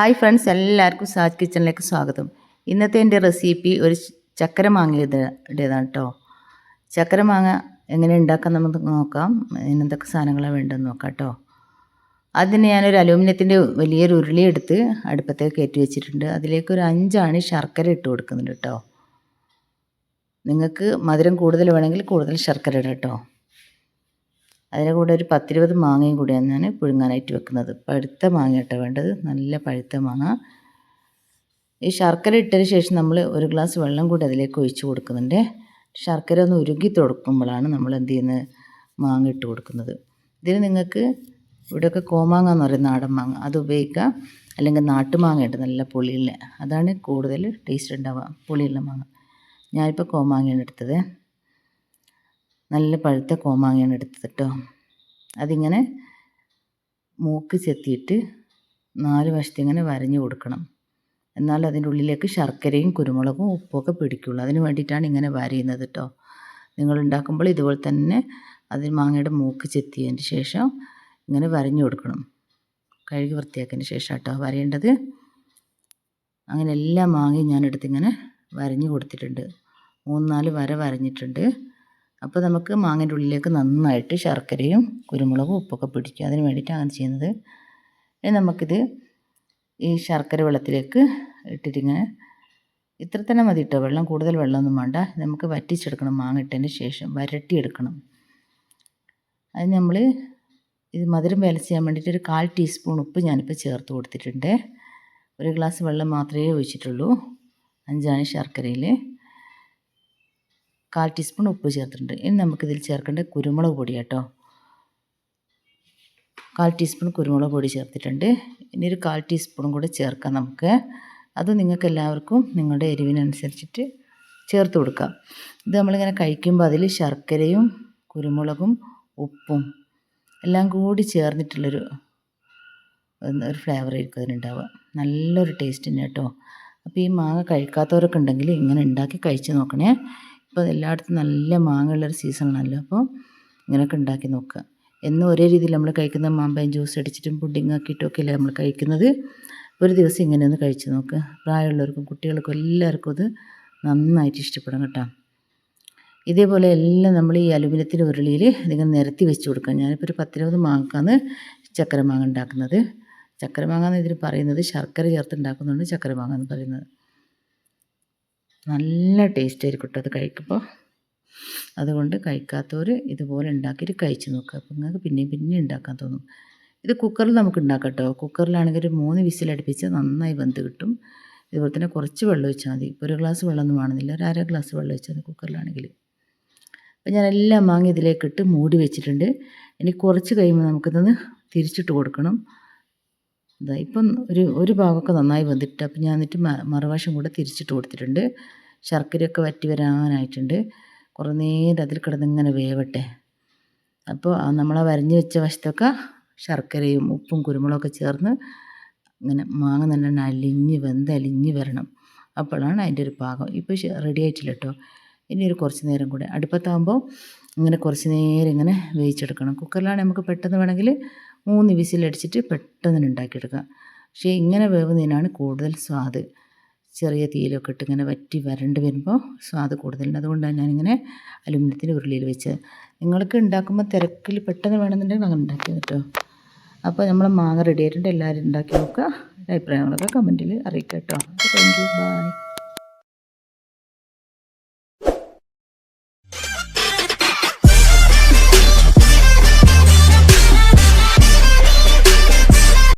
Hi friends എല്ലാവർക്കും സാജ് കിച്ചണിലേക്ക് സ്വാഗതം. ഇന്നത്തെ എന്റെ റെസിപ്പി ഒരു ചക്കര മാങ്ങയുടേതാണ് കേട്ടോ ചക്കര മാങ്ങ എങ്ങനെ ഉണ്ടാക്കാൻ നമുക്ക് നോക്കാം. എന്തൊക്കെ സാധനങ്ങളാണ് വേണ്ടതെന്ന് നോക്കാം കേട്ടോ അതിന് ഞാനൊരു അലൂമിനിയത്തിന്റെ വലിയൊരു ഉരുളി എടുത്ത് അടുപ്പത്തേക്ക് കയറ്റി വെച്ചിട്ടുണ്ട്. അതിലേക്ക് ഒരു അഞ്ചാണ് ശർക്കര ഇട്ട് കൊടുക്കുന്നുണ്ട് കേട്ടോ നിങ്ങൾക്ക് മധുരം കൂടുതൽ വേണമെങ്കിൽ കൂടുതൽ ശർക്കര ഇടാം കേട്ടോ അതിന്റെ കൂടെ ഒരു പത്തിരുപത് മാങ്ങയും കൂടിയാണ് ഞാൻ പുഴുങ്ങാനായിട്ട് വെക്കുന്നത്. പഴുത്ത മാങ്ങ കേട്ടോ വേണ്ടത്. നല്ല പഴുത്ത മാങ്ങ. ഈ ശർക്കര ഇട്ടതിന് ശേഷം നമ്മൾ ഒരു ഗ്ലാസ് വെള്ളം കൂടി അതിലേക്ക് ഒഴിച്ച് കൊടുക്കുന്നുണ്ട്. ശർക്കര ഒന്ന് ഉരുകി തുടക്കുമ്പോഴാണ് നമ്മൾ എന്ത് ചെയ്യുന്നത്? മാങ്ങ ഇട്ട് കൊടുക്കുന്നത്. ഇതിന് നിങ്ങൾക്ക് ഇവിടെയൊക്കെ കോമാങ്ങ എന്ന് പറയുന്ന നാടൻ മാങ്ങ. അത് ഉപയോഗിക്കാം അല്ലെങ്കിൽ നാട്ടുമാങ്ങ ഉണ്ട് നല്ല പുളിയുള്ള. അതാണ് കൂടുതൽ ടേസ്റ്റ് ഉണ്ടാവുക പുളിയുള്ള മാങ്ങ. ഞാനിപ്പോൾ കോമാങ്ങയാണ് എടുത്തത്. നല്ല പഴുത്ത കോമാങ്ങയാണ് എടുത്തത് കേട്ടോ അതിങ്ങനെ മൂക്ക് ചെത്തിയിട്ട് നാല് വശത്ത് ഇങ്ങനെ വരഞ്ഞു കൊടുക്കണം. എന്നാൽ അതിന്റെ ഉള്ളിലേക്ക് ശർക്കരയും കുരുമുളകും ഉപ്പൊക്കെ പിടിക്കുള്ളൂ. അതിന് വേണ്ടിയിട്ടാണ് ഇങ്ങനെ വരയുന്നത് കേട്ടോ നിങ്ങൾ ഉണ്ടാക്കുമ്പോൾ ഇതുപോലെ തന്നെ അതിൽ മാങ്ങയുടെ മൂക്ക് ചെത്തിയതിന് ശേഷം ഇങ്ങനെ വരഞ്ഞു കൊടുക്കണം. കഴുകി വൃത്തിയാക്കിയതിന് ശേഷം കേട്ടോ വരേണ്ടത് അങ്ങനെ എല്ലാ മാങ്ങയും ഞാനെടുത്തിങ്ങനെ വരഞ്ഞു കൊടുത്തിട്ടുണ്ട്. മൂന്ന് നാല് വര വരഞ്ഞിട്ടുണ്ട്. അപ്പോൾ നമുക്ക് മാങ്ങയുടെ ഉള്ളിലേക്ക് നന്നായിട്ട് ശർക്കരയും കുരുമുളകും ഉപ്പൊക്കെ പിടിക്കും അതിന് വേണ്ടിയിട്ടാണ് ചെയ്യുന്നത്. ഇനി നമുക്കിത് ഈ ശർക്കര വെള്ളത്തിലേക്ക് ഇട്ടിട്ടിങ്ങനെ ഇത്ര തന്നെ മതി ഇട്ടോ വെള്ളം കൂടുതൽ വെള്ളമൊന്നും വേണ്ട. നമുക്ക് വറ്റിച്ചെടുക്കണം മാങ്ങ ഇട്ടതിന് ശേഷം. വരട്ടിയെടുക്കണം. അത് നമ്മൾ ഇത് മധുരം വേല ചെയ്യാൻ വേണ്ടിയിട്ട് ഒരു കാൽ ടീസ്പൂൺ ഉപ്പ് ഞാനിപ്പോൾ ചേർത്ത് കൊടുത്തിട്ടുണ്ട്. ഒരു ഗ്ലാസ് വെള്ളം മാത്രമേ ഒഴിച്ചിട്ടുള്ളൂ. അഞ്ചാണ് ശർക്കരയിൽ കാൽ ടീസ്പൂൺ ഉപ്പ് ചേർത്തിട്ടുണ്ട്. ഇനി നമുക്കിതിൽ ചേർക്കേണ്ട കുരുമുളക് പൊടി കേട്ടോ. കാൽ ടീസ്പൂൺ കുരുമുളക് പൊടി ചേർത്തിട്ടുണ്ട്. ഇനി ഒരു കാൽ ടീസ്പൂണും കൂടെ ചേർക്കാം നമുക്ക്. അത് നിങ്ങൾക്ക് എല്ലാവർക്കും നിങ്ങളുടെ എരിവിനനുസരിച്ചിട്ട് ചേർത്ത് കൊടുക്കാം. ഇത് നമ്മളിങ്ങനെ കഴിക്കുമ്പോൾ അതിൽ ശർക്കരയും കുരുമുളകും ഉപ്പും എല്ലാം കൂടി ചേർന്നിട്ടുള്ളൊരു ഒരു ഫ്ലേവർ ആയിരിക്കും അതിനുണ്ടാവുക. നല്ലൊരു ടേസ്റ്റ് തന്നെ കേട്ടോ. അപ്പോൾ ഈ മാങ്ങ കഴിക്കാത്തവരൊക്കെ ഉണ്ടെങ്കിൽ ഇങ്ങനെ ഉണ്ടാക്കി കഴിച്ച് നോക്കണേ. ഇപ്പോൾ എല്ലായിടത്തും നല്ല മാങ്ങയുള്ളൊരു സീസണാണല്ലോ. അപ്പോൾ ഇങ്ങനെയൊക്കെ ഉണ്ടാക്കി നോക്കുക. എന്നും ഒരേ രീതിയിൽ നമ്മൾ കഴിക്കുന്ന മാമ്പഴം ജ്യൂസ് അടിച്ചിട്ടും പുഡിങ് ആക്കിയിട്ടും ഒക്കെ അല്ലേ നമ്മൾ കഴിക്കുന്നത്. ഒരു ദിവസം ഇങ്ങനെ ഒന്ന് കഴിച്ച് നോക്കുക പ്രായമുള്ളവർക്കും കുട്ടികൾക്കും എല്ലാവർക്കും അത് നന്നായിട്ട് ഇഷ്ടപ്പെടും കേട്ടോ. ഇതേപോലെ എല്ലാം നമ്മൾ ഈ അലുമിനിയത്തിന്റെ ഉരുളിയിൽ ഇതിങ്ങനെ നിരത്തി വെച്ച് കൊടുക്കുക. ഞാനിപ്പോൾ ഒരു പത്തിരുപത് മാങ്ങക്കാണ് ചക്കര മാങ്ങ ഉണ്ടാക്കുന്നത്. ചക്കര മാങ്ങ എന്ന് ഇതിൽ പറയുന്നത് ശർക്കര ചേർത്ത് ഉണ്ടാക്കുന്നുണ്ട് ചക്കര മാങ്ങ എന്ന് പറയുന്നത്. നല്ല ടേസ്റ്റ് ആയിരിക്കും കേട്ടോ അത് കഴിക്കുമ്പോൾ അതുകൊണ്ട് കഴിക്കാത്തവർ ഇതുപോലെ ഉണ്ടാക്കിയിട്ട് കഴിച്ച് നോക്കുക അപ്പോൾ നിങ്ങൾക്ക് പിന്നെയും പിന്നെയും ഉണ്ടാക്കാൻ തോന്നും. ഇത് കുക്കറിൽ നമുക്ക് ഉണ്ടാക്കാം കേട്ടോ കുക്കറിലാണെങ്കിൽ ഒരു മൂന്ന് വിസിലടുപ്പിച്ച് നന്നായി വെന്ത് കിട്ടും. ഇതുപോലെ തന്നെ കുറച്ച് വെള്ളം ഒഴിച്ചാൽ മതി. ഒരു ഗ്ലാസ് വെള്ളമൊന്നും വേണമെന്നില്ല. ഒരു അര ഗ്ലാസ് വെള്ളം ഒഴിച്ചാൽ മതി കുക്കറിലാണെങ്കിൽ അപ്പോൾ ഞാൻ എല്ലാം വാങ്ങി ഇതിലേക്കിട്ട് മൂടി വെച്ചിട്ടുണ്ട്. ഇനി കുറച്ച് കഴിയുമ്പോൾ നമുക്കിതൊന്ന് തിരിച്ചിട്ട് കൊടുക്കണം. ഇതാ ഇപ്പം ഒരു ഒരു ഭാഗമൊക്കെ നന്നായി വന്നിട്ട് അപ്പം ഞാൻ എന്നിട്ട് മറുവശം കൂടെ തിരിച്ചിട്ട് കൊടുത്തിട്ടുണ്ട്. ശർക്കരയൊക്കെ വറ്റി വരാനായിട്ടുണ്ട്. കുറേ നേരം അതിൽ കിടന്നിങ്ങനെ വേവട്ടെ. അപ്പോൾ നമ്മൾ വരഞ്ഞ് വെച്ച വശത്തൊക്കെ ശർക്കരയും ഉപ്പും കുരുമുളകൊക്കെ ചേർന്ന് ഇങ്ങനെ മാങ്ങ നല്ലെണ്ണ അലിഞ്ഞ് വെന്ത് അലിഞ്ഞ് വരണം. അപ്പോഴാണ് അതിന്റെ ഒരു പാകം. ഇപ്പോൾ റെഡി ആയിട്ടില്ല കേട്ടോ. ഇനി ഒരു കുറച്ച് നേരം കൂടെ. അടുപ്പത്താകുമ്പോൾ ഇങ്ങനെ കുറച്ച് നേരം ഇങ്ങനെ വേവിച്ചെടുക്കണം. കുക്കറിലാണെങ്കിൽ നമുക്ക് പെട്ടെന്ന് വേണമെങ്കിൽ മൂന്ന് വിസിലടിച്ചിട്ട് പെട്ടെന്ന് ഉണ്ടാക്കിയെടുക്കുക. പക്ഷേ ഇങ്ങനെ വേവുന്നതിനാണ് കൂടുതൽ സ്വാദ്. ചെറിയ തീയിലൊക്കെ ഇട്ട് ഇങ്ങനെ വറ്റി വരണ്ട് വരുമ്പോൾ സ്വാദ് കൂടുതലുണ്ട്. അതുകൊണ്ടാണ് ഞാനിങ്ങനെ അലുമിനിയത്തിന്റെ ഉരുളിയിൽ വെച്ചത്. നിങ്ങൾക്ക് ഉണ്ടാക്കുമ്പോൾ തിരക്കിൽ പെട്ടെന്ന് വേണമെന്നുണ്ടെങ്കിൽ അങ്ങനെ ഉണ്ടാക്കി കേട്ടോ അപ്പോൾ നമ്മൾ മാങ്ങ റെഡി ആയിട്ടുണ്ട്. എല്ലാവരും ഉണ്ടാക്കി നോക്കുക. അഭിപ്രായങ്ങളൊക്കെ കമന്റിൽ അറിയിക്കാം കേട്ടോ. Thank you by